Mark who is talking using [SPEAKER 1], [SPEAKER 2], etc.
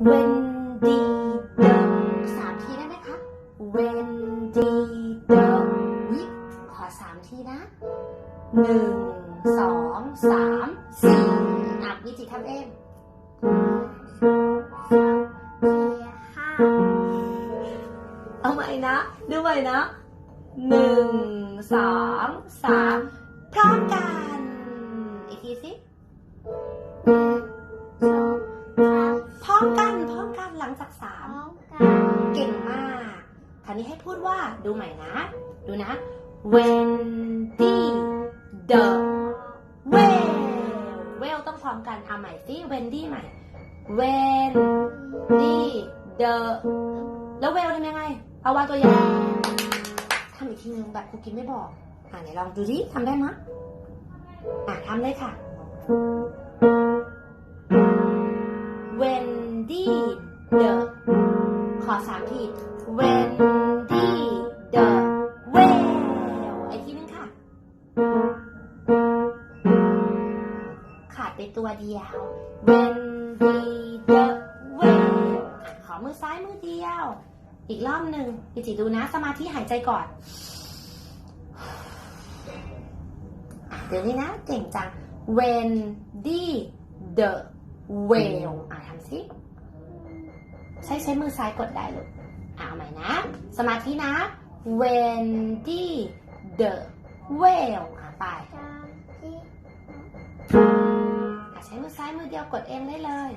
[SPEAKER 1] Wendy the สามทีได้ไหมคะ Wendy the วิขอสามทีนะหนึ่งสองสามสี่อะวิจิทำเอง
[SPEAKER 2] ห้า
[SPEAKER 1] เอาใหม่นะดูใหม่นะหนึ่งสองสามพร้อมกันอีกทีสิ ร้อมกันพร้อมกันหลังจากสา
[SPEAKER 2] พ
[SPEAKER 1] ม
[SPEAKER 2] ร้อมกัน
[SPEAKER 1] เก่งมากคราวนี้ให้พูดว่าดูใหม่นะ ดูนะ Wendy the well well ต้องพร้อมกันเอาใหม่สิ Wendy ใหม่ Wendy the แล้ว well ทำยังไง เอาวางตัวอย่างทำอีกทีนึงแบบครูกินไม่บอก อ่าไหนลองดูดิทำได้มะอะทำเลยค่ะ Wendy the ขอสามที Wendy the well อีกทีนึงค่ะ ขาดไปตัวเดียว Wendy the well อะขอมือซ้ายมือเดียว อีกรอบหนึ่งพี่จิดูนะ สมาธิหายใจก่อนเดี๋ยวนี้นะ เก่งจัง Wendy the well อะทำสิ ใช้ใช้มือซ้ายกดได้ลูกอะเอาใหม่นะ สมาธินะ Wendy the whale อะไปอะใช้มือซ้ายมือเดียวกดเองได้เลย